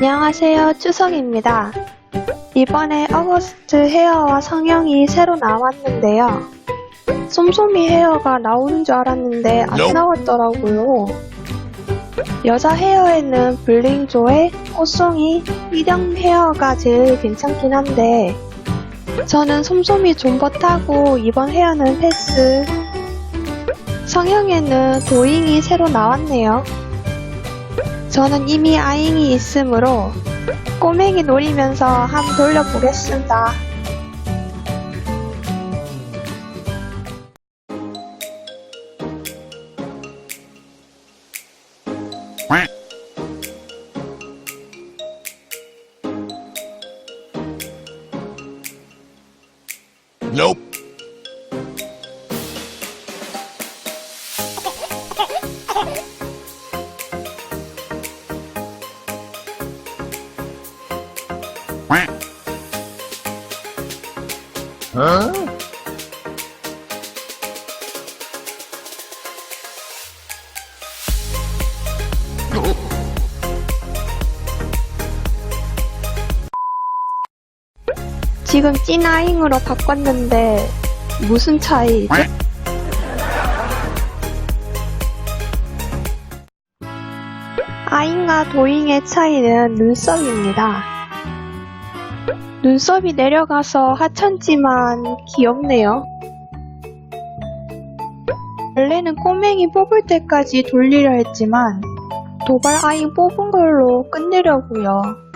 안녕하세요. 추석입니다. 이번에 어거스트 헤어와 성형이 새로 나왔는데요. 솜솜이 헤어가 나오는 줄 알았는데 안. 나왔더라고요. 여자 헤어에는 블링조의 꽃송이 휘령 헤어가 제일 괜찮긴 한데 저는 솜솜이 존버타고 이번 헤어는 패스. 성형에는 도잉이 새로 나왔네요. 저는 이미 아잉이 있으므로 꼬맹이 노리면서 한번 돌려보겠습니다. Nope. Huh? 지금 찐 아잉으로 바꿨는데 무슨 quack 아잉과 도잉의 차이는 눈썹입니다. 눈썹이 내려가서 하찮지만 귀엽네요. 원래는 꼬맹이 뽑을 때까지 돌리려 했지만 도발 아잉 뽑은 걸로 끝내려고요.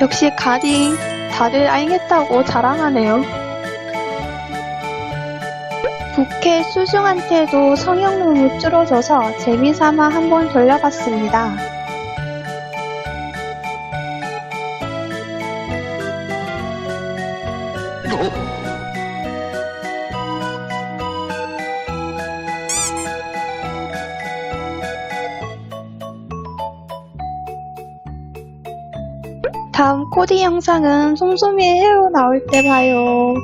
역시 가딩 다들 알겠다고 자랑하네요. 부캐 수중한테도 성형룸을 뚫어줘서 재미삼아 한번 돌려봤습니다. 다음 코디 영상은 솜솜이의 헤어 나올 때 봐요.